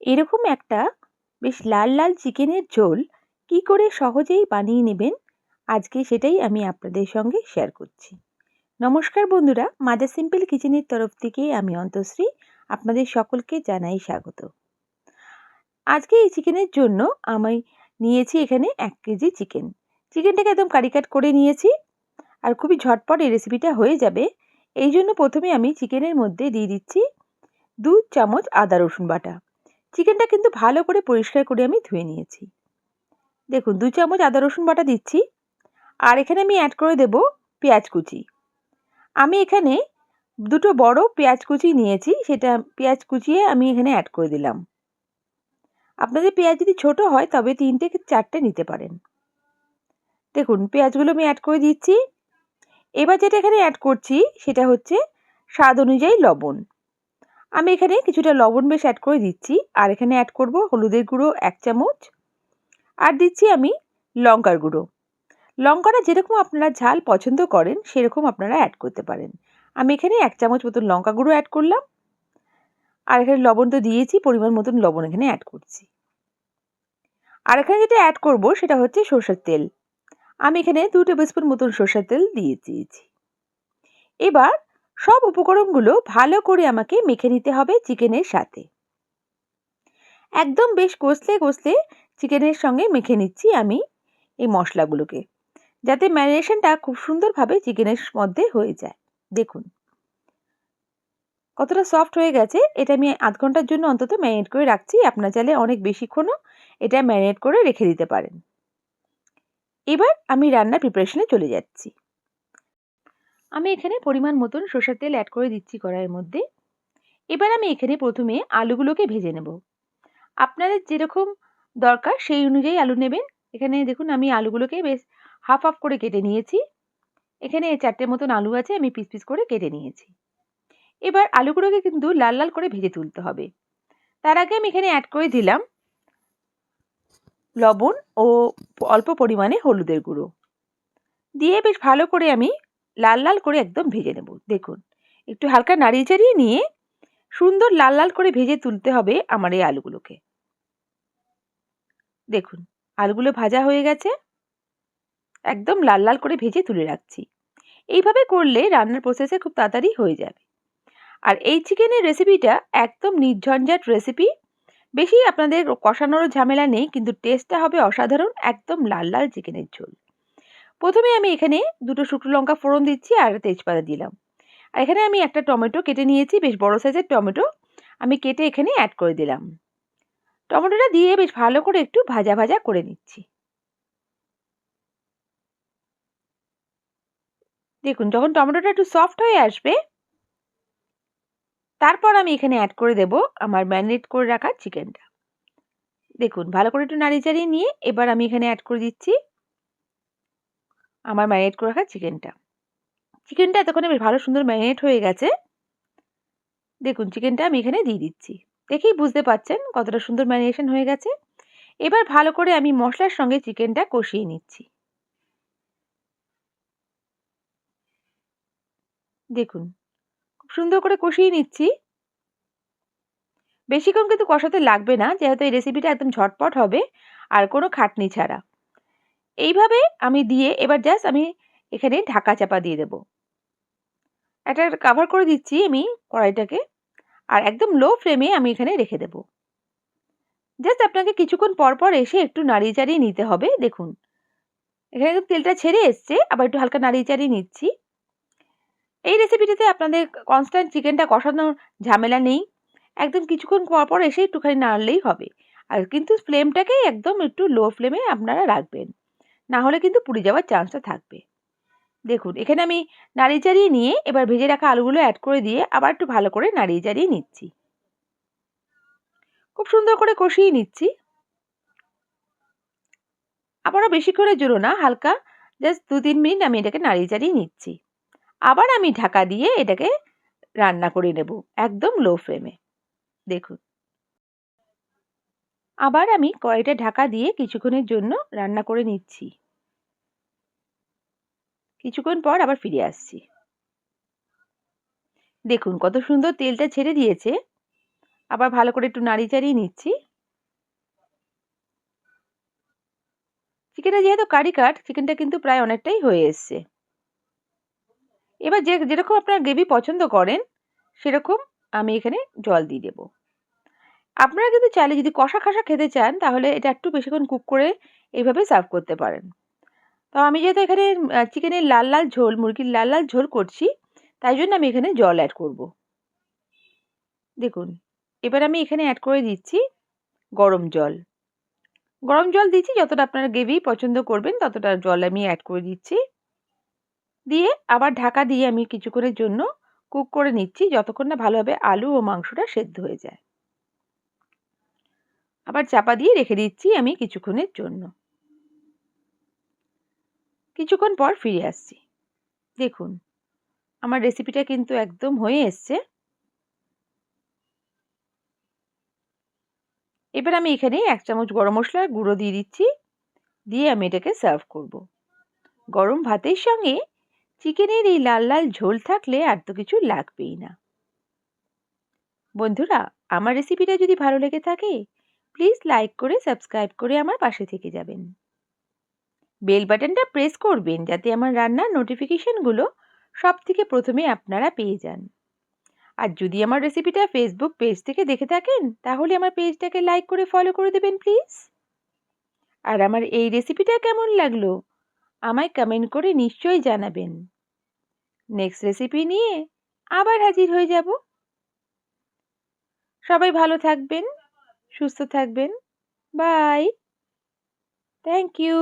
এরকম একটা বেশ লাল লাল চিকেনের ঝোল কি করে সহজেই বানিয়ে নেবেন? আজকে সেটাই আমি আপনাদের সঙ্গে শেয়ার করছি। নমস্কার বন্ধুরা মাদার সিম্পল কিচেনের তরফ থেকে আমি অন্তশ্রী আপনাদের সকলকে জানাই স্বাগত। আজকে এই চিকেনের জন্য আমি নিয়েছি এখানে এক কেজি চিকেন। চিকেনটাকে একদম কারি কাট করে নিয়েছি আর খুবই ঝটপট এই রেসিপিটা হয়ে যাবে। এই জন্য প্রথমে আমি চিকেনের মধ্যে দিয়ে দিচ্ছি দু চামচ আদা রসুন বাটা। চিকেনটা কিন্তু ভালো করে পরিষ্কার করে আমি ধুয়ে নিয়েছি। দেখুন, দু চামচ আদা রসুন বাটা দিচ্ছি। আর এখানে আমি অ্যাড করে দেব পেঁয়াজ কুচি। আমি এখানে দুটো বড় পেঁয়াজ কুচি নিয়েছি, সেটা পেঁয়াজ কুচিয়ে আমি এখানে অ্যাড করে দিলাম। আপনাদের পেঁয়াজ যদি ছোটো হয়, তবে তিনটে চারটে নিতে পারেন। দেখুন, পেঁয়াজগুলো আমি অ্যাড করে দিচ্ছি। এবার যেটা এখানে অ্যাড করছি, সেটা হচ্ছে স্বাদ অনুযায়ী লবণ। আমি এখানে কিছুটা লবণ বেশ অ্যাড করে দিচ্ছি। আর এখানে অ্যাড করব হলুদের গুঁড়ো এক চামচ। আর দিচ্ছি আমি লঙ্কার গুঁড়ো। লঙ্কাটা যেরকম আপনারা ঝাল পছন্দ করেন, সেরকম আপনারা অ্যাড করতে পারেন। আমি এখানে এক চামচ মতন লঙ্কা গুঁড়ো অ্যাড করলাম। আর এখানে লবণ তো দিয়েছি, পরিমাণ মতন লবণ এখানে অ্যাড করছি। আর এখানে যেটা অ্যাড করব, সেটা হচ্ছে সর্ষের তেল। আমি এখানে দু টেবিল স্পুন মতন সর্ষের তেল দিয়ে দিয়েছি। এবার সব উপকরণগুলো ভালো করে আমাকে মেখে নিতে হবে চিকেনের সাথে। একদম বেশ কষলে কষলে চিকেনের সঙ্গে মেখে নিচ্ছি আমি এই মশলাগুলোকে, যাতে ম্যারিনেশনটা খুব সুন্দরভাবে চিকেনের মধ্যে হয়ে যায়। দেখুন। কতটা সফট হয়ে গেছে, এটা আমি আধ ঘণ্টার জন্য অন্তত ম্যারিনেট করে রাখছি, আপনার চাইলে অনেক বেশিক্ষণও এটা ম্যারিনেট করে রেখে দিতে পারেন। এবার আমি রান্নার প্রিপারেশনে চলে যাচ্ছি। আমি এখানে পরিমাণ মতন সর্ষের তেল অ্যাড করে দিচ্ছি কড়াইয়ের মধ্যে। এবার আমি এখানে প্রথমে আলুগুলোকে ভেজে নেব। আপনাদের যেরকম দরকার সেই অনুযায়ী আলু নেবেন। এখানে দেখুন আমি আলুগুলোকে বেশ হাফ হাফ করে কেটে নিয়েছি। এখানে চারটে মতন আলু আছে, আমি পিস পিস করে কেটে নিয়েছি। এবার আলুগুলোকে কিন্তু লাল লাল করে ভেজে তুলতে হবে। তার আগে আমি এখানে অ্যাড করে দিলাম লবণ ও অল্প পরিমাণে হলুদের গুঁড়ো। দিয়ে বেশ ভালো করে আমি লাল লাল করে একদম ভেজে নেব। দেখুন, একটু হালকা নাড়িয়ে চাড়িয়ে নিয়ে সুন্দর লাল লাল করে ভেজে তুলতে হবে আমার এই আলুগুলোকে। দেখুন, আলুগুলো ভাজা হয়ে গেছে। একদম লাল লাল করে ভেজে তুলে রাখছি। এইভাবে করলে রান্নার প্রসেসে খুব তাড়াতাড়ি হয়ে যাবে। আর এই চিকেনের রেসিপিটা একদম নির্ঝঞ্ঝাট রেসিপি বেশি আপনাদের কষানোর ঝামেলা নেই, কিন্তু টেস্টটা হবে অসাধারণ, একদম লাল লাল চিকেনের ঝোল। প্রথমে আমি এখানে দুটো শুকনো লঙ্কা ফোড়ন দিচ্ছি আর তেজপাতা দিলাম। আর এখানে আমি একটা টমেটো কেটে নিয়েছি, বেশ বড় সাইজের টমেটো। আমি কেটে এখানে অ্যাড করে দিলাম। টমেটোটা দিয়ে বেশ ভালো করে একটু ভাজা ভাজা করে নিচ্ছি। দেখুন, যখন টমেটোটা একটু সফট হয়ে আসবে, তারপর আমি এখানে অ্যাড করে দেব আমার ম্যারিনেট করে রাখা চিকেনটা দেখুন, ভালো করে একটু নাড়িয়ে চাড়িয়ে নিয়ে এবার আমি এখানে অ্যাড করে দিচ্ছি আমার ম্যারিনেট করে রাখা চিকেনটা চিকেনটা এতক্ষণে বেশ ভালো সুন্দর ম্যারিনেট হয়ে গেছে। দেখুন চিকেনটা আমি এখানে দিয়ে দিচ্ছি। দেখেই বুঝতে পাচ্ছেন কতটা সুন্দর ম্যারিনেশন হয়ে গেছে। এবার ভালো করে আমি মশলার সঙ্গে চিকেনটা কষিয়ে নিচ্ছি। দেখুন, খুব সুন্দর করে কষিয়ে নিচ্ছি। বেশিক্ষণ কিন্তু কষাতে লাগবে না, যেহেতু এই রেসিপিটা একদম ঝটপট হবে, আর কোনো খাটনি ছাড়া। এইভাবে আমি দিয়ে এবার জাস্ট আমি এখানে ঢাকা চাপা দিয়ে দেব। একটা কাভার করে দিচ্ছি আমি কড়াইটাকে আর একদম লো ফ্লেমে আমি এখানে রেখে দেব। জাস্ট আপনাকে কিছুক্ষণ পর পর এসে একটু নাড়িয়ে চাড়িয়ে নিতে হবে, দেখুন। এখানে তেলটা ছেড়ে এসছে, আবার একটু হালকা নাড়িয়ে চাড়িয়ে নিচ্ছি। এই রেসিপিটিতে আপনাদের কনস্ট্যান্ট চিকেনটা কষানোর ঝামেলা নেই। একদম কিছুক্ষণ পর পর এসে একটুখানি নাড়লেই হবে। আর কিন্তু ফ্লেমটাকে একদম একটু লো ফ্লেমে আপনারা রাখবেন। না হলে কিন্তু পুড়ে যাওয়ার চান্সটা থাকবে। দেখুন, এখানে আমি নাড়িয়ে চাড়িয়ে নিয়ে এবার ভেজে রাখা আলুগুলো অ্যাড করে দিয়ে আবার একটু ভালো করে নাড়িয়ে চাড়িয়ে নিচ্ছি। খুব সুন্দর করে কষিয়ে নিচ্ছি। আবারও বেশিক্ষণের জন্য না, হালকা জাস্ট দু তিন মিনিট আমি এটাকে নাড়িয়ে চাড়িয়ে নিচ্ছি। আবার আমি ঢাকা দিয়ে এটাকে রান্না করে নেব, একদম লো ফ্লেমে দেখুন। আবার আমি কড়াইটা ঢাকা দিয়ে কিছুক্ষণের জন্য রান্না করে নিচ্ছি। কিছুক্ষণ পর আবার ফিরে আসছি। দেখুন, কত সুন্দর তেলটা ছেড়ে দিয়েছে। আবার ভালো করে একটু নাড়ি চাড়িয়ে নিচ্ছি। চিকেনটা যেহেতু কারি কাট, চিকেনটা কিন্তু প্রায় অনেকটাই হয়ে এসছে। এবার যে, যেরকম আপনারা গ্রেভি পছন্দ করেন, সেরকম আমি এখানে জল দিয়ে দেবো। আপনারা কিন্তু চাইলে যদি কষা খাসা খেতে চান, তাহলে এটা একটু বেশিক্ষণ কুক করে এইভাবে সার্ভ করতে পারেন। তো আমি যেহেতু এখানে চিকেনের লাল লাল ঝোল, মুরগির লাল লাল ঝোল করছি, তাই জন্য আমি এখানে জল অ্যাড করব। দেখুন, এবার আমি এখানে অ্যাড করে দিচ্ছি গরম জল। গরম জল দিচ্ছি যতটা আপনারা গ্রেভি পছন্দ করবেন, ততটা জল আমি অ্যাড করে দিচ্ছি। দিয়ে আবার ঢাকা দিয়ে আমি কিছুক্ষণের জন্য কুক করে নিচ্ছি, যতক্ষণ না ভালোভাবে আলু ও মাংসটা সেদ্ধ হয়ে যায়। আবার চাপা দিয়ে রেখে দিচ্ছি আমি কিছুক্ষণের জন্য। কিছুক্ষণ পর ফিরে আসছি। দেখুন, আমার রেসিপিটা কিন্তু একদম হয়ে এসছে। এবার আমি এখানে এক চামচ গরম মশলার গুঁড়ো দিয়ে দিচ্ছি। দিয়ে আমি এটাকে সার্ভ করব। গরম ভাতের সঙ্গে চিকেনের এই লাল লাল ঝোল থাকলে আর তো কিছু লাগবেই না। বন্ধুরা, আমার রেসিপিটা যদি ভালো লেগে থাকে প্লিজ লাইক করে সাবস্ক্রাইব করে আমার পাশে থেকে যাবেন। বেল বাটনটা প্রেস করবেন যাতে আমার রান্নার নোটিফিকেশনগুলো সব থেকে প্রথমে আপনারা পেয়ে যান। আর যদি আমার রেসিপিটা ফেসবুক পেজ থেকে দেখে থাকেন, তাহলে আমার পেজটাকে লাইক করে ফলো করে দেবেন প্লিজ আর আমার এই রেসিপিটা কেমন লাগল, আমায় কমেন্ট করে নিশ্চয়ই জানাবেন। নেক্সট রেসিপি নিয়ে আবার হাজির হয়ে যাব। সবাই ভালো থাকবেন। সুস্থ থাকবেন। Bye thank you